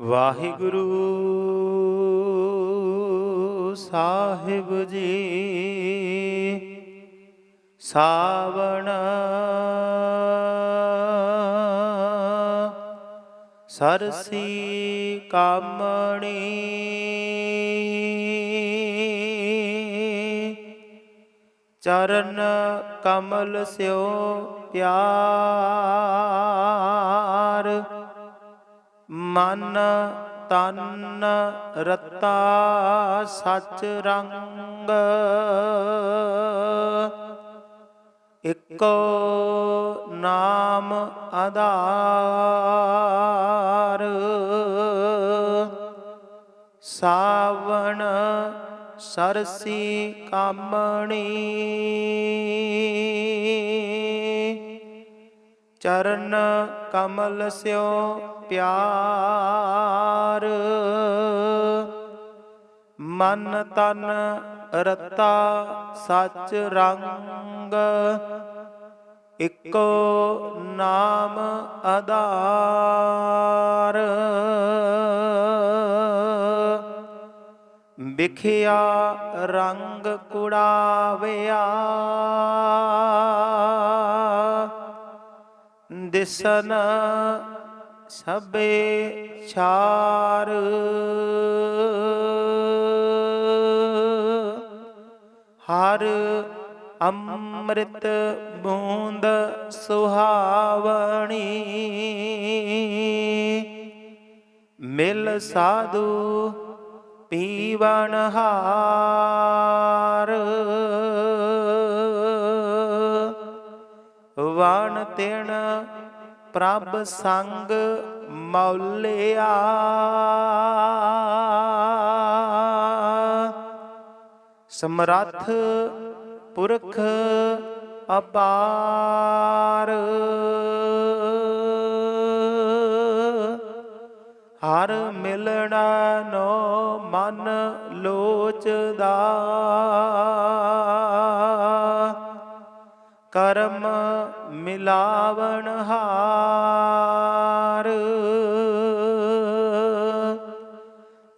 ਵਾਹਿਗੁਰੂ ਸਾਹਿਬ ਜੀ ਸਾਵਣ ਸਰਸੀ ਕਾਮਣੀ ਚਰਨ ਕਮਲ ਸਿਓ ਪਿਆਰ ਮਨ ਤਨ ਰਤਾ ਸਚ ਰੰਗ। ਇੱਕੋ ਨਾਮ ਆਧਾਰ। ਸਾਵਣ ਸਰਸੀ ਕਾਮਣੀ। ਚਰਨ ਕਮਲ ਸਿਓ ਪਿਆਰ। ਮਨ ਤਨ ਰਤਾ ਸੱਚ ਰੰਗ। ਇੱਕੋ ਨਾਮ ਆਧਾਰ। ਵਿਖਿਆ ਰੰਗ ਕੁੜਾਵਿਆ। ਦਿਸਨ ਸਭੇ ਛਾਰ। ਹਰ ਅੰਮ੍ਰਿਤ ਬੂੰਦ ਸੁਹਾਵਣੀ। ਮਿਲ ਸਾਧੂ ਪੀਵਨ ਹਾਰ। ਪ੍ਰਭ ਸੰਗ ਮੌਲਿਆ। ਸਮਰੱਥ ਪੁਰਖ ਅਪਾਰ। ਹਰ ਮਿਲਣਾ ਨੋ ਮਨ ਲੋਚਦਾ। ਕਰਮ ਮਿਲਾਵਣ ਹਾਰ।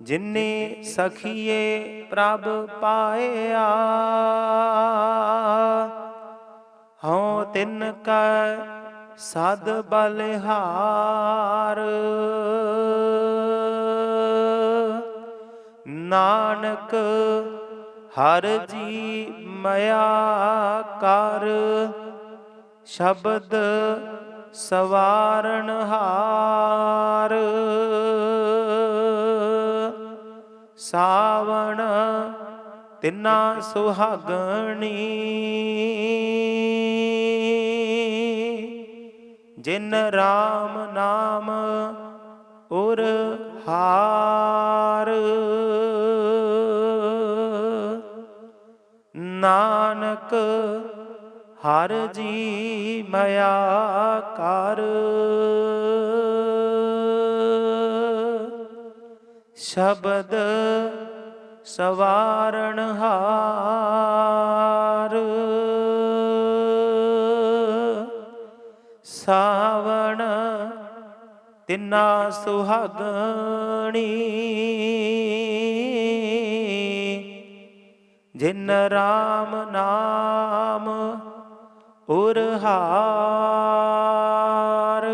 ਜਿਨੇ ਸਖੀਏ ਪ੍ਰਭ ਪਾਇਆ ਹਉ ਤਿਨ ਕੈ ਸਦ ਬਲਿਹਾਰ। ਨਾਨਕ ਹਰ ਜੀ ਮਇਆ ਕਰ, ਸ਼ਬਦ ਸਵਾਰਨ ਹਾਰ। ਸਾਵਣ ਤਿਨਾ ਸੁਹਾਗਣੀ, ਜਿਨ ਰਾਮ ਨਾਮ ਉਰ ਹਾ ਨਾਨਕ ਹਰ ਜੀ ਮਇਆ ਕਰ। ਸ਼ਬਦ ਸਵਾਰਣ ਹਾਰ। ਸਾਵਣ ਤਿਨਾ ਸੁਹਾਗਣੀ। ਜਿਨ RAM ਨਾਮ ਉਰ ਹਾਰ।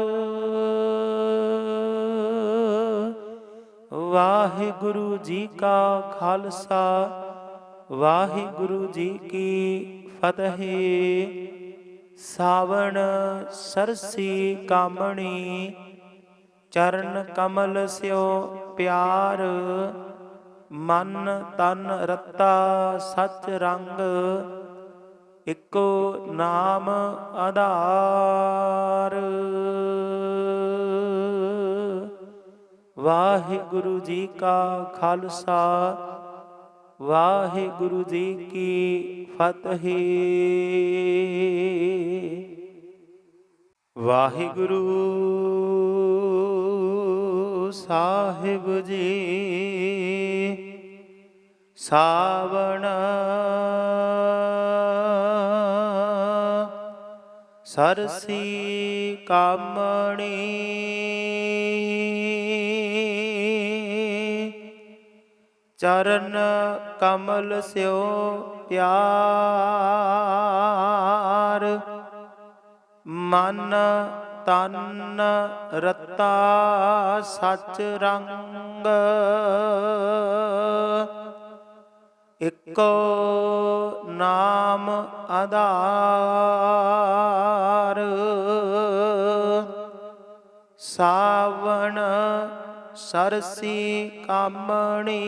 ਵਾਹਿਗੁਰੂ ਜੀ ਕਾ ਖਾਲਸਾ, ਵਾਹਿਗੁਰੂ ਜੀ ਕੀ ਫਤਿਹ। ਸਾਵਣ ਸਰਸੀ ਕਾਮਣੀ, ਚਰਨ ਕਮਲ ਸਿਓ ਪਿਆਰ। ਮਨ ਤਨ ਰਤਾ ਸਚ ਰੰਗ, ਇਕੋ ਨਾਮ ਆਧਾਰ। ਵਾਹਿਗੁਰੂ ਜੀ ਕਾ ਖਾਲਸਾ, ਵਾਹਿਗੁਰੂ ਜੀ ਕੀ ਫਤਿਹ। ਵਾਹਿਗੁਰੂ ਸਾਹਿਬ ਜੀ। ਸਾਵਣ ਸਰਸੀ ਕਾਮਣੀ। ਚਰਨ ਕਮਲ ਸਿਓ ਪਿਆਰ। ਮਨ ਤਨ ਰਤਾ ਸਚ ਰੰਗ। ਇੱਕੋ ਨਾਮ ਆਧਾਰ। ਸਾਵਣ ਸਰਸੀ ਕਾਮਣੀ।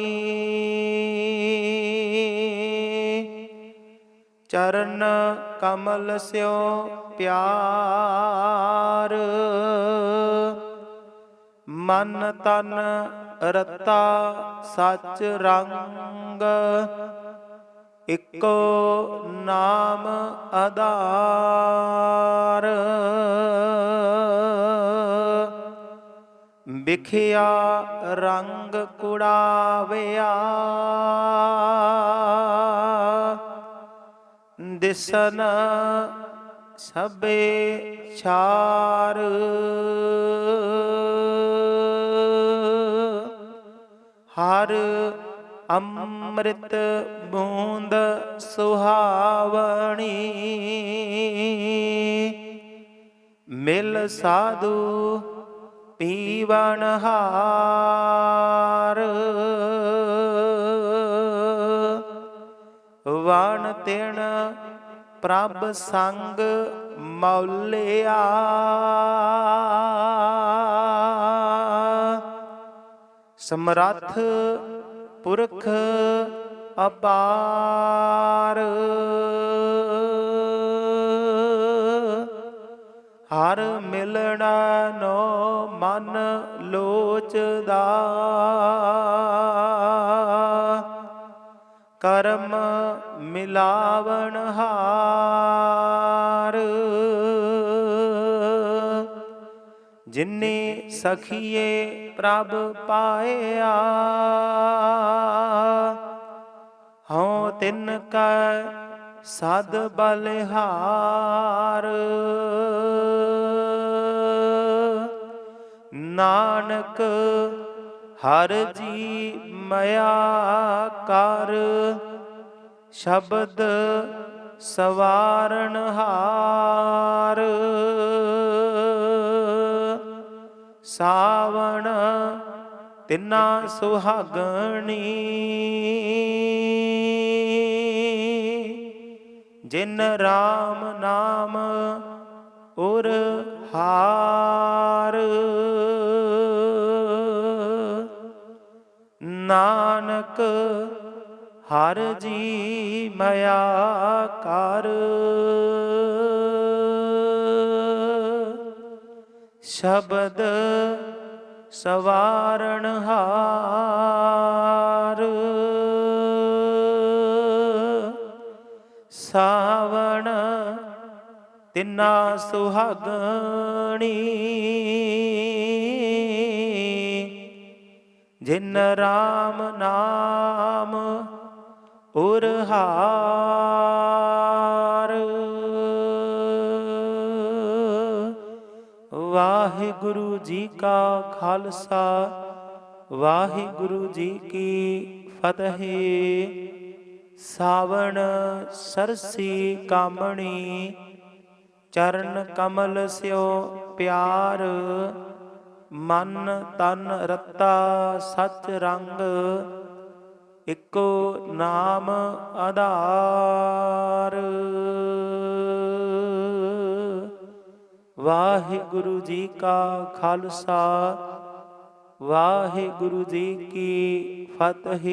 ਚਰਨ ਕਮਲ ਸਿਓ ਪਿਆਰ। ਮਨ ਤਨ ਰਤਾ ਸੱਚ ਰੰਗ, ਇੱਕੋ ਨਾਮ ਆਧਾਰ। ਵਿਖਿਆ ਰੰਗ ਕੁੜਾਵਿਆ। ਦਿਸਨ ਸਭੇ ਛਾਰ। ਹਰ ਅੰਮ੍ਰਿਤ ਬੂੰਦ ਸੁਹਾਵਣੀ। ਮਿਲ ਸਾਧੂ ਪੀਵਨ ਹਾਰ। ਵਣ ਤਿਣ ਪ੍ਰਭ ਸੰਗ ਮੌਲਿਆ। ਸਮਰੱਥ ਪੁਰਖ ਅਪਾਰ। ਹਰ ਮਿਲਣਾ ਨੋ ਮਨ ਲੋਚਦਾ। ਕਰਮ ਮਿਲਾਵਣ ਹਾਰ। ਜਿਨੇ ਸਖੀਏ ਪ੍ਰਭ ਪਾਇਆ ਹਉ ਤਿਨ ਕੈ ਸਦ ਬਲਿਹਾਰ। ਨਾਨਕ ਹਰ ਜੀ ਮਇਆ ਕਰ, ਸ਼ਬਦ ਸਵਾਰਨ ਹਾਰ। ਸਾਵਣ ਤਿਨਾ ਸੁਹਾਗਣੀ, ਜਿਨ ਰਾਮ ਨਾਮ ਉਰ ਹਾਰ। ਨਾਨਕ ਹਰ ਜੀ ਮਇਆ ਕਰ। ਸ਼ਬਦ ਸਵਾਰਨ ਹਾਰ। ਸਾਵਣ ਤਿਨਾ ਸੁਹਾਗਣੀ। ਜਿਨ ਰਾਮ ਨਾਮ ਉਰ ਹਾਰ ਵਾਹਿਗੁਰੂ ਜੀ ਕਾ ਖਾਲਸਾ, ਵਾਹਿਗੁਰੂ ਜੀ ਕੀ ਫਤਿਹ। ਸਾਵਣ ਸਰਸੀ ਕਾਮਣੀ, ਚਰਨ ਕਮਲ ਸਿਓ ਪਿਆਰ। ਮਨ ਤਨ ਰਤਾ ਸਚ ਰੰਗ, ਇਕੋ ਨਾਮ ਆਧਾਰ। ਵਾਹਿਗੁਰੂ ਜੀ ਕਾ ਖਾਲਸਾ, ਵਾਹਿਗੁਰੂ ਜੀ ਕੀ ਫਤਿਹ।